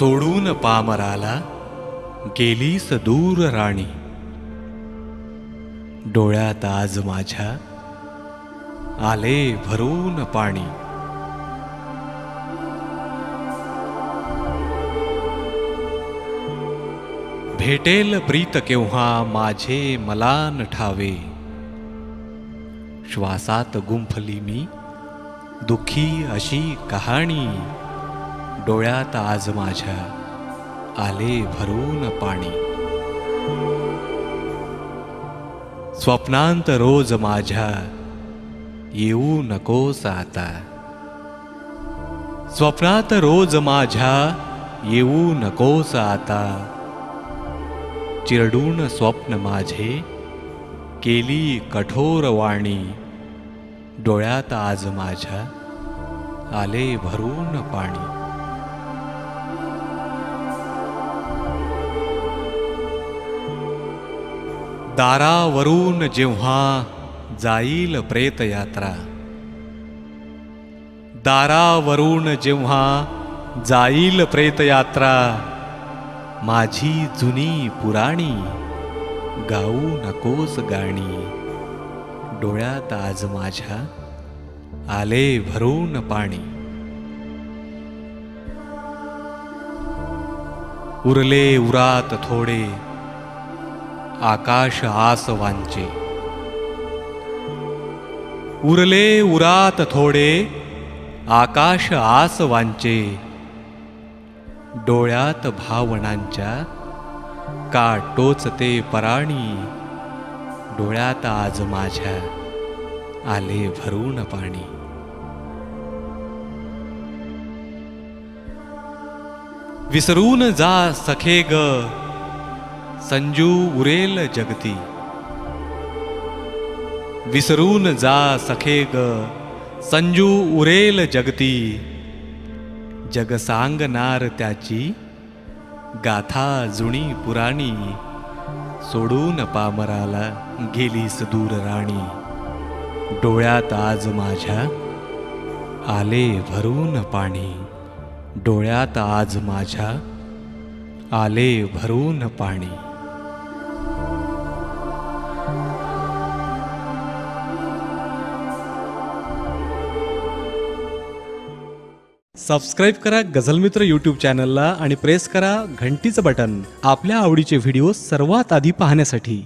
सोडून पामराला गेलीस दूर राणी. डोळ्यात आज माझ्या आले भरून पाणी. भेटेल प्रीत केव्हा माझे मलान ठावे. श्वासात गुंफली मी दुःखी अशी कहाणी. डोळ्यात आज माझ्या आले भरून पाणी. स्वप्नांत रोज माझ्या येऊ नकोस आता. स्वप्नात रोज माझ्या येऊ नकोस आता. चिरडून स्वप्न माझे केली कठोर वाणी. डोळ्यात आज माझ्या आले भरून पाणी. दारावरून जेव्हा जाईल प्रेतयात्रा. दारावरून जेव्हा जाईल प्रेतयात्रा माझी जुनी पुराणी गाऊ नकोस गाणी. डोळ्यात आज माझ्या आले भरून पाणी. उरले उरात थोडे आकाश आसवांचे. उरले उरात थोडे आकाश आसवांचे. डोळ्यात भावनांच्या का टोचते पराणी डोळ्यात आज माझ्या आले भरून पाणी. विसरून जा सखे ग संजू उरेल जगती. विसरून जा सखे ग संजू उरेल जगती. जग सांगणार त्याची गाथा जुनी पुराणी. सोडून पामराला गेलीस दूर राणी. डोळ्यात आज माझ्या आले भरून पाणी. डोळ्यात आज माझ्या आले भरून पाणी. सबस्क्राईब करा गझलमित्र यूट्यूब चॅनलला आणि प्रेस करा घंटीचं बटन आपल्या आवडीचे व्हिडिओ सर्वात आधी पाहण्यासाठी.